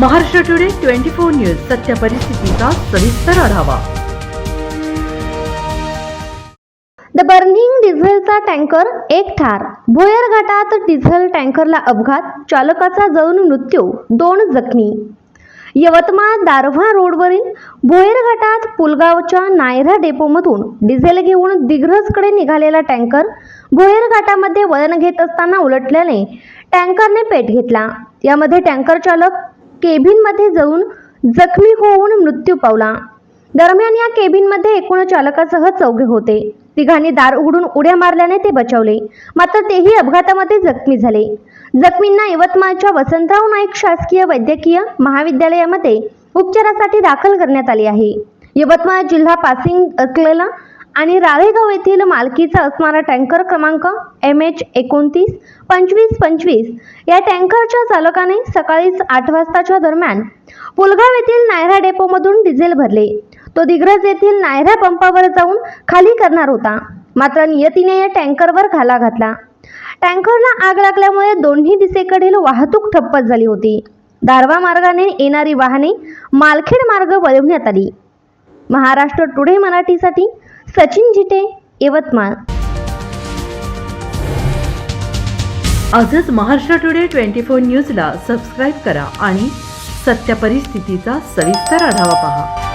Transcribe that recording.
Maharashtra today twenty four news सत्य परिस्थितीचा सविस्तर आढावा. द बर्निंग डिझेलचा टँकर एक ठार. भोयर घाटात डिझेल टँकरला अपघात चालकाचा जळून मृत्यू दोन जखमी. यवतमाळ दारव्हा रोडवरील भोयर घाटात पुलगावच्या नायरा डेपोमधून डिझेल घेऊन दिग्रजकडे निघालेला टँकर भोयर घाटामध्ये वळण घेत असताना उलटल्याने टँकरने पेट घेतला. यामध्ये टँकर चालक केबिनमध्ये जाऊन जखमी होऊन मृत्यू पावला. दरम्यान या केबिनमध्ये एकूण चालकासह चौघे होते. तिघांनी दार उघडून उड्या मारल्याने ते बचावले. मात्र तेही अपघातामध्ये जखमी झाले. जखमींना यवतमाळच्या वसंतराव नाईक शासकीय वैद्यकीय महाविद्यालयामध्ये उपचारासाठी दाखल करण्यात आले आहे. यवतमाळ जिल्हा पासिंग असलेला आणि राळेगाव येथील मालकीचा असणारा टँकर क्रमांक एम एच एकोणतीस पंचवीस पंचवीस. या टँकरच्या चालकाने सकाळीच आठ वाजताच्या दरम्यान पुलगाव येथील नायरा डेपोमधून डिझेल भरले. तो दिग्रज येथील नायरा पंपावर जाऊन खाली करणार होता. मात्र नियतीने या टँकरवर घाला घातला. टँकरला आग लागल्यामुळे दोन्ही दिशेकडील वाहतूक ठप्प झाली होती. दारवा मार्गाने येणारी वाहने मालखेड मार्ग वळवण्यात आली. महाराष्ट्र टुडे मराठीसाठी सचिन जिटे यवतमाळ. आजच महाराष्ट्र टुडे ट्वेंटी फोर न्यूजला सबस्क्राईब करा आणि सत्य परिस्थितीचा सविस्तर आढावा पहा.